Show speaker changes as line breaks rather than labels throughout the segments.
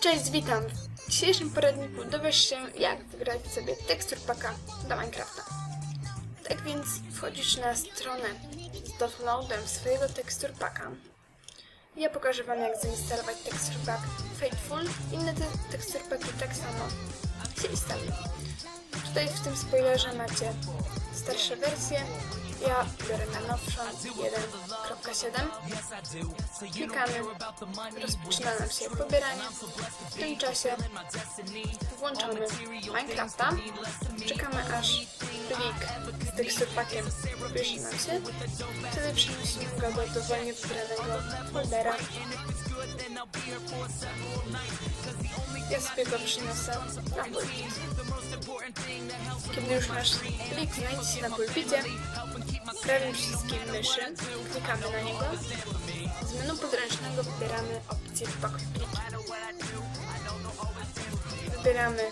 Cześć, witam! W dzisiejszym poradniku dowiesz się, jak wygrać sobie tekstur paka do Minecrafta. Tak więc wchodzisz na stronę z downloadem swojego tekstur paka. Ja pokażę Wam, jak zainstalować tekstur pack Fateful. Inne te tekstur paki tak samo się instalują. Tutaj w tym spoilerze macie starsze wersje. Ja biorę na nowszą 1.7. Klikamy, rozpoczyna nam się pobieranie. W tym czasie włączamy Minecrafta. Czekamy aż plik z teksturpakiem pobierze nam się. Wtedy przenosimy go do dowolnie wybranego foldera. Ja sobie go przyniosę na pulpit. Kiedy już nasz plik znajdzie na pulpicie, prawym przyciskiem myszy klikamy na niego. Z menu podręcznego wybieramy opcję Pakuj pliki. Wybieramy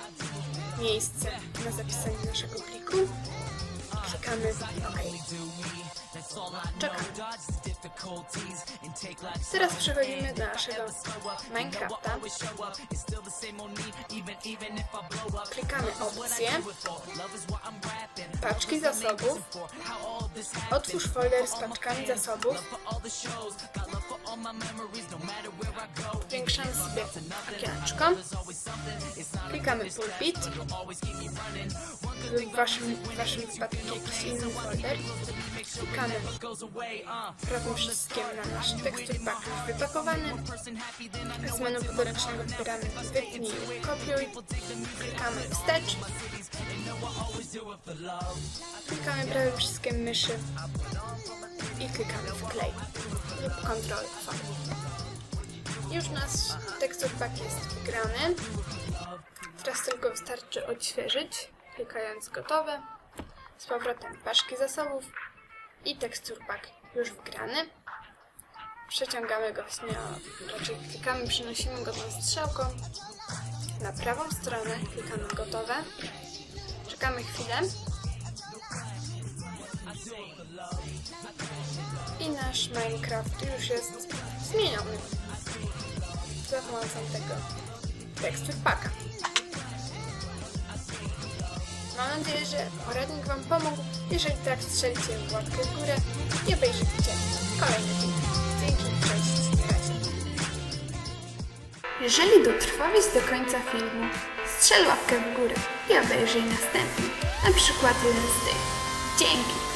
miejsce na zapisanie naszego pliku. Klikamy OK. Czekamy. Teraz przechodzimy do naszego Minecrafta. Klikamy opcję paczki zasobów. Otwórz folder z paczkami zasobów. Zwiększamy sobie okieneczko. Klikamy pulpit. W waszym, w waszym wypadku jakiś inny folder. Klikamy prawym przyciskiem na nasz tekstur pack wypakowany. Z menu podręcznego wybieramy wytnij kopiuj. Klikamy wstecz. Klikamy prawym przyciskiem myszy i klikamy wklej Ctrl V. Już nasz tekstur pack jest wygrany. Teraz tylko wystarczy odświeżyć, klikając gotowe. Z powrotem paczki zasobów i tekstur pack już wgrany. Przeciągamy go właśnie, raczej klikamy, przenosimy go tą strzałką na prawą stronę, klikamy gotowe. Czekamy chwilę. I nasz Minecraft już jest zmieniony za pomocą tego tekstur paka. Mam nadzieję, że poradnik Wam pomógł. Jeżeli tak, strzelcie łapkę w górę i obejrzyjcie kolejny film. Dzięki, cześć, na. Jeżeli dotrwałeś do końca filmu, strzel łapkę w górę i obejrzyj następny, na przykład jeden z tych. Dzięki!